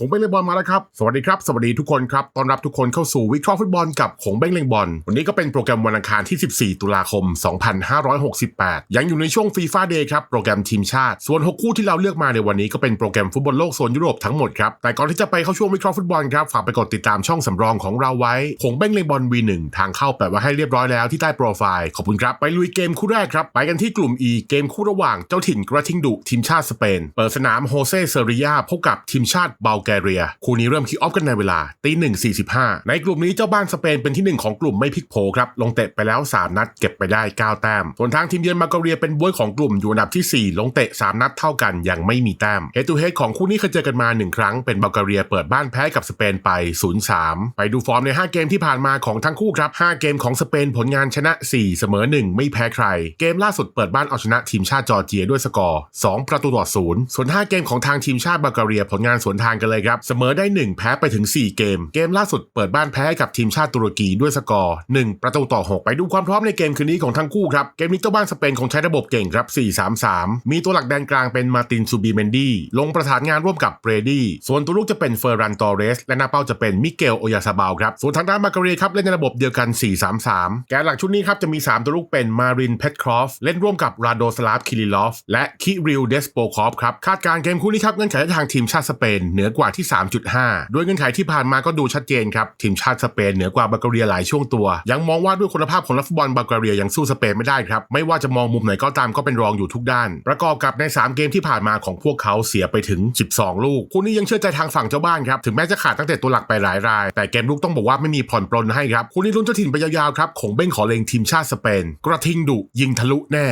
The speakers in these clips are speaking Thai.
คงเบ้งเล่นบอลมาแล้วครับ สวัสดีครับ สวัสดีทุกคนครับ ต้อนรับทุกคนเข้าสู่วิเคราะห์ฟุตบอลกับคงเบ้งเล่นบอล วันนี้ก็เป็นโปรแกรมวันอังคารที่ 14 ตุลาคม 2568 ยังอยู่ในช่วงฟีฟ่าเดย์ครับ โปรแกรมทีมชาติ ส่วน 6 คู่ที่เราเลือกมาในวันนี้ก็เป็นโปรแกรมฟุตบอลโลกโซนยุโรปทั้งหมดครับ แต่ก่อนที่จะไปเข้าช่วงวิเคราะห์ฟุตบอลครับ ฝากไปกดติดตามช่องสำรองของเราไว้คงเบ้งเล่นบอล V1 ทางเข้าแปะไว้ให้เรียบร้อยแล้วที่ใต้โปรไฟล์ ขอบคุณครับ ไปลุยเกมคู่แรกครับ ไปกันที่กลุ่ม E เกมคู่ระหว่างเจ้าถิ่นกระทิงดุทีมชาติสเปน เปิดสนามโฮเซเซเรียพบกับทีมชาติบัลแกเรีย คู่นี้เริ่มคิกออฟกันในเวลาตีหนึ่งสี่สิบห้าในกลุ่มนี้เจ้าบ้านสเปนเป็นที่หนึ่งของกลุ่มไม่พลิกโผครับลงเตะไปแล้ว 3 นัดเก็บไปได้ 9 แต้ม ส่วนทางทีมเยือนบัลแกเรียเป็นบวยของกลุ่มอยู่อันดับทีสี่ 4 ลงเตะ 3 นัดเท่ากันยังไม่มีแต้มเฮตูเฮดของคู่นี้เคยเจอกันมาหนึ่งครั้งเป็นบัลกเรียเปิดบ้านแพ้กับสเปนไป 0-3 ไปดูฟอร์มใน 5 เกมที่ผ่านมาของทั้งคู่ครับ 5 เกมของสเปนผลงานชนะ 4 เสมอ 1 ไม่แพ้ใคร เกมล่าสุดเปิดบ้านเอาชนะทีมชาติจอร์เจียด้วยสกอร์ 2 ประตูต่อศูนย์ส่วน 5 เกมของทางทีมชาติบัลแกเรียผลงานสวนทางกันเลยครับ เสมอได้ 1 แพ้ไปถึง 4 เกม เกมล่าสุดเปิดบ้านแพ้กับทีมชาติตุรกีด้วยสกอร์ 1 ประตูต่อ 6 ไปดูความพร้อมในเกมคืนนี้ของทั้งคู่ครับ เกมนี้เจ้าบ้านสเปนคงใช้ระบบเก่งครับ 4-3-3 มีตัวหลักแดนกลางเป็นมาตินซูบีเมนดีลงประสานงานร่วมกับเบรดี้ส่วนตัวลูกจะเป็นเฟอร์รันตอเรส และหน้าเป้าจะเป็นมิเกลโอยาซาบาลครับส่วนทางด้านมาการีครับเล่นในระบบเดียวกัน 4-3-3 แกนหลักชุดนี้ครับจะมี 3 ตัวลูกเป็นมารินเพตครอฟเล่นร่วมกับราโดสลาฟคิริลอฟและคิริลเดสโปคอฟครับคาดการ์เกมคู่นี้ครับเงื่อนไขทางทีมชาติสเปนเหนือกว่าที่ 3.5โดยเงื่อนไขที่ผ่านมาก็ดูชัดเจนครับ ทีมชาติสเปนเหนือกว่าบัลกเรียหลายช่วงตัว ยังมองว่าด้วยคุณภาพของนักฟุตบอลบัลกเรียยังสู้สเปนไม่ได้ครับ ไม่ว่าจะมองมุมไหนก็ตามก็เป็นรองอยู่ทุกด้าน ประกอบกับใน 3 เกมที่ผ่านมาของพวกเขาเสียไปถึง 12 ลูก คู่นี้ยังเชื่อใจทางฝั่งเจ้าบ้านครับ ถึงแม้จะขาดตั้งแต่ตัวหลักไปหลายราย แต่เกมลุกต้องบอกว่าไม่มีผ่อนปลนให้ครับ คู่นี้ลุ้นเจ้าถิ่นไปยาวๆครับคงเบ้งขอเลงทีมชาติสเปน กระทิงดุยิงทะลุแน่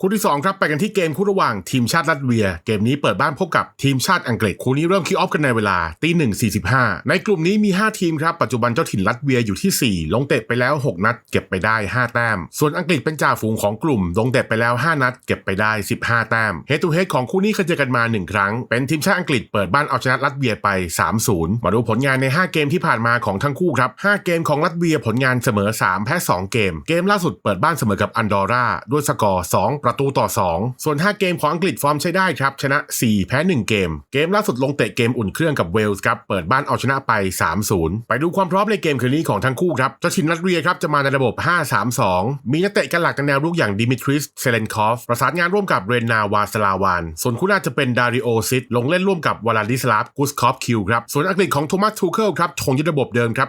คู่ที่ 2 ครับ ไปกันที่เกมคู่ระหว่างทีมชาติรัสเวีย เกมนี้เปิดบ้านพบกับทีมชาติอังกฤษคู่นี้เริ่มคิกออฟกันในเวลาตีหนึ่งสี่สิบห้าในกลุ่มนี้มี 5 ทีมครับ ปัจจุบันเจ้าถิ่นรัสเวียอยู่ที่ 4 ลงเตะไปแล้ว 6 นัด เก็บไปได้ 5 แต้ม ส่วนอังกฤษเป็นจ่าฝูงของกลุ่ม ลงเตะไปแล้ว 5 นัด เก็บไปได้ 15 แต้มเฮดทูเฮดของคู่นี้เคยเจอกันมา 1 ครั้ง เป็นทีมชาติอังกฤษเปิดบ้านเอาชนะรัสเวียไป 3-0 มาดูผลงานใน 5 เกมที่ผ่านมาของทั้งคู่ครับ5เกมของรัสเวียผลงานเสมอ 3 แพ้ 2 เกม เกมล่าสุดเปิดบ้านเสมอกับอันดอร่าด้วยสกอร์2ประตูต่อ 2 ส่วน 5 เกมของอังกฤษฟอร์มใช้ได้ครับ ชนะ 4 แพ้ 1 เกม เกมล่าสุดลงเตะเกมอุ่นเครื่องกับเวลส์ครับเปิดบ้านเอาชนะไป 3-0 ไปดูความพร้อมในเกมคืนนี้ของทั้งคู่ครับเจ้าชินรัสเวียครับจะมาในระบบ 5-3-2 มีนักเตะกันหลักกันแนวรุกอย่างดิมิทริสเซเลนคอฟประสานงานร่วมกับเรนนาวาสลาวาน ส่วนคู่หน้าจะเป็นดาริโอซิตลงเล่นร่วมกับวลาดิสลาฟกุสคอฟคิวครับส่วนอังกฤษของโทมัสทูเคิลครับคงยึดระบบเดิมครับ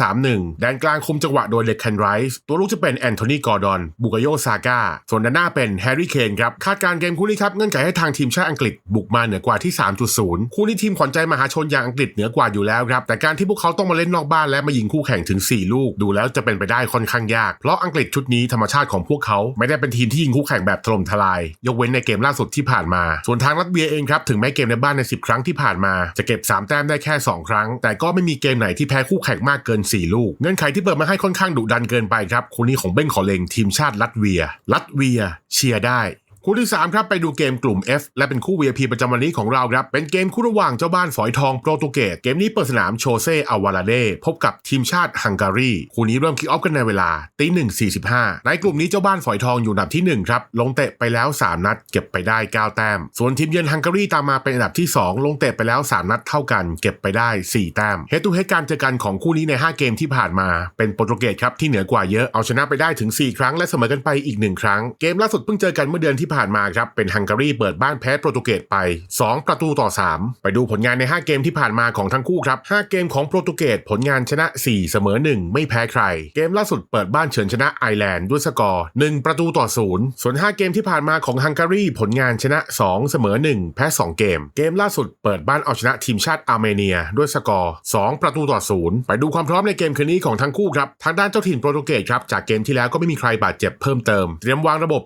4-2-3-1แดนกลางคุมจังหวะโดยเลคแคนไรส์ตัวลูกจะเป็นแอนโทนีกอร์ดอนบุกโยซาก้าส่วนด้านหน้าเป็นแฮร์รี่เคนครับคาดการ์เกมคู่นี้ครับเงื่อนไขให้ทางทีมชาติอังกฤษบุกมาเหนือกว่าที่ 3.0 คู่นี้ทีมขวัญใจมหาชนอย่างอังกฤษเหนือกว่าอยู่แล้วครับแต่การที่พวกเขาต้องมาเล่นนอกบ้านและมายิงคู่แข่งถึง 4 ลูก ดูแล้วจะเป็นไปได้ค่อนข้างยาก เพราะอังกฤษชุดนี้ธรรมชาติของพวกเขาไม่ได้เป็นทีมที่ยิงคู่แข่งแบบถล่มทลาย ยกเว้นในเกมล่าสุดที่ผ่านมา ส่วนทางรัสเวียเองครับถึงแม้เกมในบ้านใน 10 ครั้งที่ผ่านมา จะเก็บ 3 แต้มได้แค่ 2 ครั้ง แต่ก็ไม่มีเกมไหนที่แพ้คู่แข่งมากเกิน 4 ลูก เงื่อนไขที่เปิดมาให้ค่อนข้างดุดันเกินไปครับคู่นี้ของเบ้งขอเลงทีมชาติรัสเวีย รัสเวียเชียร์ได้ คู่ที่ 3 ครับ ไปดูเกมกลุ่ม F และเป็นคู่ VIP ประจำวันนี้ของเราครับ เป็นเกมคู่ระหว่างเจ้าบ้านฝอยทองโปรตุเกส เกมนี้เปิดสนามโชเซอาวาลาเดพบกับทีมชาติฮังการี คู่นี้เริ่มคิกออฟกันในเวลาตีหนึ่งสี่สิบห้าในกลุ่มนี้เจ้าบ้านฝอยทองอยู่อันดับที่ 1 ครับ ลงเตะไปแล้ว 3 นัด เก็บไปได้ 9 แต้ม ส่วนทีมเยือนฮังการีตามมาเป็นอันดับที่ 2 ลงเตะไปแล้ว 3 นัดเท่ากัน เก็บไปได้ 4 แต้มเฮดทูเฮดการเจอกันของคู่นี้ใน 5 เกมที่ผ่านมาเป็นโปรตุเกสครับที่เหนือกว่าเยอะเอาชนะไปได้ถึง 4 ครั้งและเสมอกันไปอีก 1 ครั้งเกมล่าสุดเพิ่งเจอกันเมื่อเดือนที่ผ่านมาครับเป็นฮังการีเปิดบ้านแพ้โปรตุเกสไป 2 ประตูต่อ 3 ไปดูผลงานใน 5 เกมที่ผ่านมาของทั้งคู่ครับ 5 เกมของโปรตุเกสผลงานชนะ 4 เสมอ 1 ไม่แพ้ใคร เกมล่าสุดเปิดบ้านเฉือนชนะไอร์แลนด์ด้วยสกอร์ 1 ประตูต่อ 0 ส่วน 5 เกมที่ผ่านมาของฮังการีผลงานชนะ 2 เสมอ 1 แพ้ 2 เกม เกมล่าสุดเปิดบ้านเอาชนะทีมชาติอาร์เมเนีย ด้วยสกอร์ 2 ประตูต่อ 0 ไปดูความพร้อมในเกมคืนนี้ของทั้งคู่ครับ ทางด้านเจ้าถิ่นโปรตุเกสครับจากเกมที่แล้วก็ไม่มีใครบาดเจ็บเพิ่มเติม เตรียมวางระบบ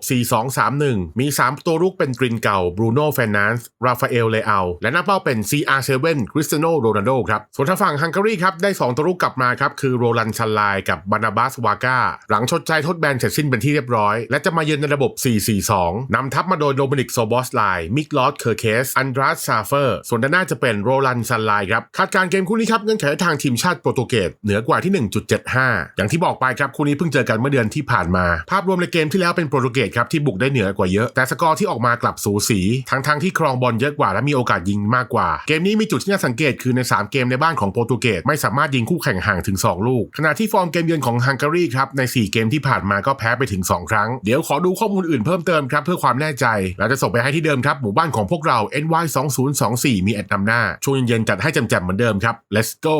4-2-3-1มี 3 ตัวรุกเป็นกรินเก่าบรูโน่เฟรนันส์ราฟาเอลเลอาและหน้าเป้าเป็น CR7 คริสเตียโนโรนัลโดครับ ส่วนทางฝั่งฮังการีครับ ได้ 2 ตัวรุกกลับมาครับ คือโรลันชันไลกับบานาบัสวาก้าหลังชดใจทดแบนเสร็จสิ้นเป็นที่เรียบร้อย และจะมาเยือนในระบบ 4-4-2นำทัพมาโดยโดมินิกโซบอสไลมิกลอสเคอร์เคสอันดราสซาเฟอร์ส่วนด้านหน้าจะเป็นโรลันชันไลครับคาดการ์เกมคู่นี้ครับเงื่อนไขทางทีมชาติโปรตุเกสเหนือกว่าที่ 1.75 อย่างที่บอกไปครับคู่นี้เพิ่งเจอกันเมื่อเดือนที่ผ่านมา ภาพรวมในเกมที่แล้วเป็นโปรตุเกสครับที่บุกได้เหนือกว่าเยอะอะแต่สกอร์ที่ออกมากลับสูสีทั้งๆทที่ครองบอลเยอะกว่าและมีโอกาสยิงมากกว่า เกมนี้มีจุดที่น่าสังเกตคือใน 3 เกมในบ้านของโปรตุเกสไม่สามารถยิงคู่แข่งห่างถึง 2 ลูก ขณะที่ฟอร์มเกมเยือนของฮังการีครับใน 4 เกมที่ผ่านมาก็แพ้ไปถึง 2 ครั้ง เดี๋ยวขอดูข้อมูลอื่นเพิ่มเติมครับเพื่อความแน่ใจแล้วจะส่งไปให้ที่เดิมครับหมู่บ้านของพวกเรา NY 2024มีแอดนำหน้าช่วงเย็นๆจัดให้แจ่มๆเหมือนเดิมครับ let's go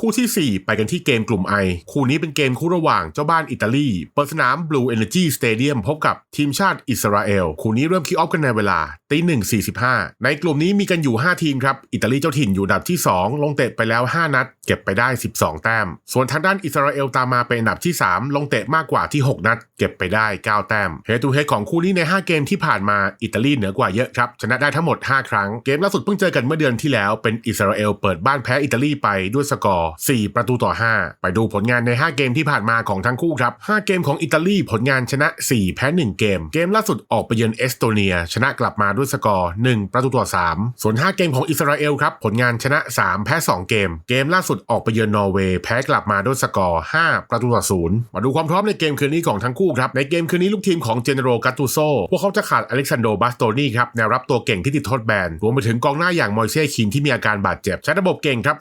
คู่ทีสี่ 4 ไปกันที่เกมกลุ่ม I คู่นี้เป็นเกมคู่ระหว่างเจ้าบ้านอิตาลี เปิดสนาม Blue Energy Stadium พบกับทีมชาติอิสราเอล คู่นี้เริ่มคิกออฟกันในเวลาตีหนึ่งสี่สิบห้าในกลุ่มนี้มีกันอยู่ 5 ทีมครับ อิตาลีเจ้าถิ่นอยู่ดับที่ 2 ลงเตะไปแล้ว 5 นัด เก็บไปได้ 12 แต้ม ส่วนทางด้านอิสราเอลตามมาเป็นอันดับที่ 3 ลงเตะมากกว่าที่ 6 นัด เก็บไปได้ 9 แต้มเฮตูเฮของคู่นี้ใน 5 เกมที่ผ่านมาอิตาลีเหนือกว่าเยอะครับชนะได้ทั้งหมด 5 ครั้งเกมล่าสุดเพิ่งเจอกันเมื่อเดือนที่แล้วเป็นอิสราเอลเปิดบ้านแพ้อิตาลีไปด้วยสกอร์4 ประตูต่อ 5 ไปดูผลงานใน 5 เกมที่ผ่านมาของทั้งคู่ครับ 5 เกมของอิตาลีผลงานชนะ 4 แพ้ 1 เกม เกมล่าสุดออกไปเยือนเอสโตเนีย ชนะกลับมาด้วยสกอร์ 1 ประตูต่อ 3 ส่วน 5 เกมของอิสราเอลครับผลงานชนะ 3 แพ้ 2 เกม เกมล่าสุดออกไปเยือนนอร์เวย์แพ้กลับมาด้วยสกอร์ 5 ประตูต่อ 0 มาดูความพร้อมในเกมคืนนี้ของทั้งคู่ครับในเกมคืนนี้ลูกทีมของเจเนโรกัตตูโซพวกเขาจะขาดอเล็กซานโดบัสโตนี่ครับแนวรับตัวเก่งที่ติดโทษแบนรวมไปถึงกองหน้าอย่างมอยเซ่คินที่มีอาการบาดเจ็บใช้ระบบเก่งครับ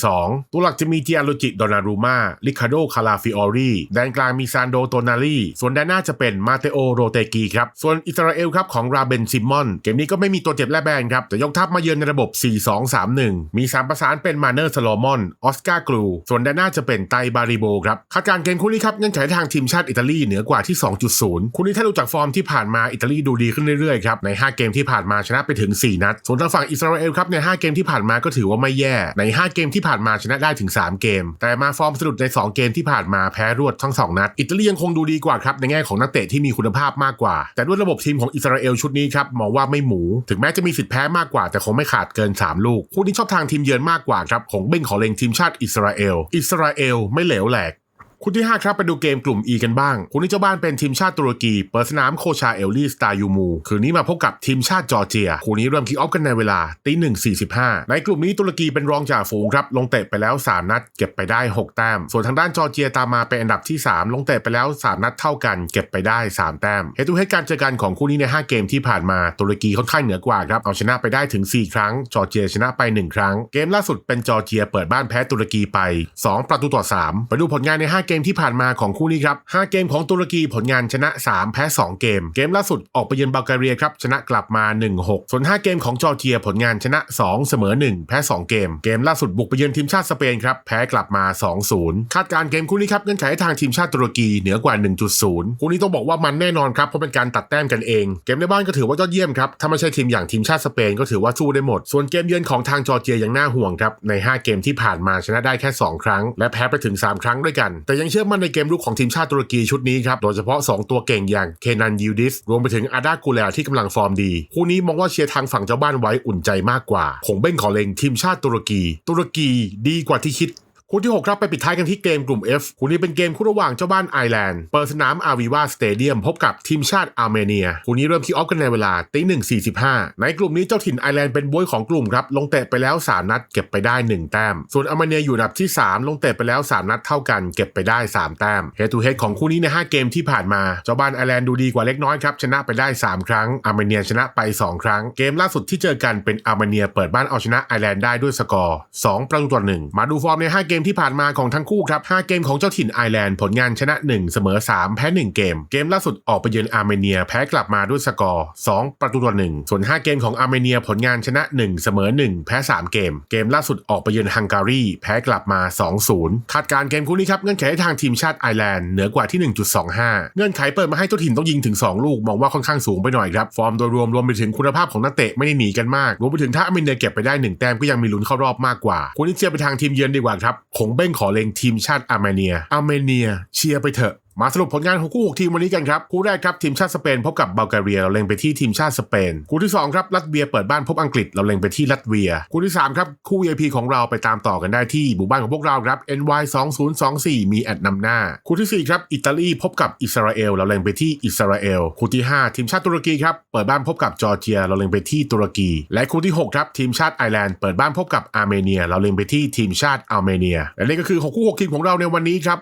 4-4-2ตัวหลักจะมีเจียโลจิโดนารูมาลิคาโดคาลาฟิออรีแดนกลางมีซานโดโตนาลีส่วนแดนหน้าจะเป็นมาเตโอโรเตกีครับ ส่วนอิสราเอลครับของราเบนซิมมอน เกมนี้ก็ไม่มีตัวเจ็บและแบนครับจะยกทัพมาเยือนในระบบ 4-2-3-1 มี 3 ประสานเป็นมาเนอร์สโลมอนออสการ์กลูส่วนแดนหน้าจะเป็นไตบาริโบครับคาดการเกมคู่นี้ครับเงื่อนไขทางทีมชาติอิตาลีเหนือกว่าที่ 2.0 คู่นี้ถ้าดูจากฟอร์มที่ผ่านมาอิตาลีดูดีขึ้นเรื่อยๆครับใน 5 เกมที่ผ่านมาชนะไปถึง 4 นัด ส่วนทางฝั่งอิสราเอลครับใน 5 เกมที่ผ่านมาก็ถือว่าไม่แย่ใน 5 เกมที่ผ่านมาชนะได้ถึง 3 เกม แต่มาฟอร์มสะดุดใน 2 เกมที่ผ่านมาแพ้รวดทั้ง 2 นัด อิตาลียังคงดูดีกว่าครับในแง่ของนักเตะที่มีคุณภาพมากกว่า แต่ด้วยระบบทีมของอิสราเอลชุดนี้ครับมองว่าไม่หมู ถึงแม้จะมีสิทธิ์แพ้มากกว่า แต่คงไม่ขาดเกิน 3 ลูกคู่นี้ชอบทางทีมเยือนมากกว่าครับของเบ้งขอเลงทีมชาติอิสราเอล อิสราเอลไม่เหลวแหลก คู่ที่ 5 ครับไปดูเกมกลุ่ม E กันบ้าง คู่นี้เจ้าบ้านเป็นทีมชาติตุรกี เปิดสนามโคชาเอลลีสตายูมู คืนนี้มาพบกับทีมชาติจอร์เจีย คู่นี้เริ่มคิกออฟกันในเวลาตีหนึ่งสี่สิบห้าในกลุ่มนี้ตุรกีเป็นรองจ่าฝูงครับ ลงเตะไปแล้ว 3 นัด เก็บไปได้ 6 แต้ม ส่วนทางด้านจอร์เจียตามมาเป็นอันดับที่ 3 ลงเตะไปแล้ว 3 นัดเท่ากัน เก็บไปได้ 3 แต้มเหตุให้การเจอกันของคู่นี้ใน 5 เกมที่ผ่านมาตุรกีค่อนข้างเหนือกว่าครับเอาชนะไปได้ถึง 4 ครั้ง จอร์เจียชนะไป 1 ครั้ง เกมล่าสุดเป็นจอร์เจียเปิดบ้านแพ้ตุรกีไป 2 ประตูต่อ 3 ไปดูผลงานใน 5เกมที่ผ่านมาของคู่นี้ครับ5เกมของตุรกีผลงานชนะ 3 แพ้ 2 เกม เกมล่าสุดออกไปเยือนบัลแกเรียครับชนะกลับมา 1-6 ส่วน 5 เกมของจอร์เจียผลงานชนะ 2 เสมอ 1 แพ้ 2 เกม เกมล่าสุดบุกไปเยือนทีมชาติสเปนครับแพ้กลับมา 2-0 คาดการ์เกมคู่นี้ครับเงื่อนไขทางทีมชาติตุรกีเหนือกว่า 1.0 คู่นี้ต้องบอกว่ามันแน่นอนครับเพราะเป็นการตัดแต้มกันเอง เกมในบ้านก็ถือว่ายอดเยี่ยมครับถ้าไม่ใช่ทีมอย่างทีมชาติสเปนก็ถือว่าสู้ได้หมด ส่วนเกมเยือนของทางจอร์เจียยังน่าห่วงครับใน 5 เกมที่ผ่านมาชนะได้แค่ 2 ครั้ง และแพ้ไปถึง 3 ครั้งด้วยกันแต่ยังเชื่อมั่นในเกมลุกของทีมชาติตุรกีชุดนี้ครับโดยเฉพาะ 2 ตัวเก่งอย่างเคนันยูดิสรวมไปถึงอาดากูเลที่กำลังฟอร์มดี คู่นี้มองว่าเชียร์ทางฝั่งเจ้าบ้านไว้อุ่นใจมากกว่าคงเบ้งขอเลงทีมชาติตุรกี ตุรกีดีกว่าที่คิด คู่ที่ 6 ครับไปปิดท้ายกันที่เกมกลุ่ม F คู่นี้เป็นเกมคู่ระหว่างเจ้าบ้านไอร์แลนด์ เปิดสนามอาวีวาสเตเดียมพบกับทีมชาติอาร์เมเนีย คู่นี้เริ่มคิกออฟกันในเวลาตีหนึ่งสี่สิบห้าในกลุ่มนี้เจ้าถิ่นไอร์แลนด์เป็นบวยของกลุ่มครับ ลงเตะไปแล้ว 3 นัดเก็บไปได้ 1 แต้ม ส่วนอาร์เมเนียอยู่อันดับที่ 3 ลงเตะไปแล้ว 3 นัดเท่ากันเก็บไปได้ 3 แต้มเฮดทูเฮดของคู่นี้ใน 5 เกมที่ผ่านมาเจ้าบ้านไอร์แลนด์ดูดีกว่าเล็กน้อยครับชนะไปได้ 3 ครั้งอาร์เมเนียชนะไป 2 ครั้ง เกมล่าสุดที่เจอกันเป็นอาร์เมเนียเปิดบ้านเอาชนะไอร์แลนด์ได้ด้วยสกอร์2ประตูต่อ1มาดูฟอร์มใน 5 เกมมที่ผ่านมาของทั้งคู่ครับ 5 เกมของเจ้าถิ่นไอร์แลนด์ผลงานชนะ 1 เสมอ 3 แพ้ 1 เกม เกมล่าสุดออกไปเยือนอาร์เมเนียแพ้กลับมาด้วยสกอร์ 2 ประตูต่อ1ส่วน 5 เกมของอาร์เมเนียผลงานชนะ 1 เสมอ 1 แพ้ 3 เกม เกมล่าสุดออกไปเยือนฮังการีแพ้กลับมา 2-0 คาดการ์เกมคู่นี้ครับเงื่อนไขทางทีมชาติไอร์แลนด์เหนือกว่าที่ 1.25 เงื่อนไขเปิดมาให้เจ้าถิ่นต้องยิงถึง 2 ลูกมองว่าค่อนข้างสูงไปหน่อยครับฟอร์มโดยรวมรวมไปถึงคุณภาพของนักเตะไม่ได้หนีกันมากรวมไปถึงถ้าอาร์เมเนียเก็บไปได้หนึ่งแต้มก็ยังมีลุ้นเข้ารอบมากกว่าคู่นี้เชียร์ไปทางทีมเยือนดีกว่าครับคงเบ้งขอเลงทีมชาติอาร์เมเนียอาร์เมเนียเชียร์ไปเถอะ มาสรุปผลงานของคู่ 6 ทีมวันนี้กันครับ คู่แรกครับทีมชาติสเปนพบกับบัลแกเรียเราเล็งไปที่ทีมชาติสเปน คู่ที่ 2 ครับรัสเวียเปิดบ้านพบอังกฤษเราเล็งไปที่รัสเวีย คู่ที่ 3 ครับคู่ VIP ของเราไปตามต่อกันได้ที่หมู่บ้านของพวกเราครับ NY 2024มีแอดนำหน้า คู่ทีสี่ 4 ครับอิตาลีพบกับอิสราเอลเราเล็งไปที่อิสราเอล คู่ที่ 5 ทีมชาติตุรกีครับเปิดบ้านพบกับจอร์เจียเราเล็งไปที่ตุรกี และคู่ที่ 6 ครับทีมชาติไอร์แลนด์เปิดบ้านพบกับอาร์เมเนีย เราเล็งไปที่ทีมชาติอาร์เมเนียและนี่ก็คือหกคู่หกทีมของเราในวันนี้ครับ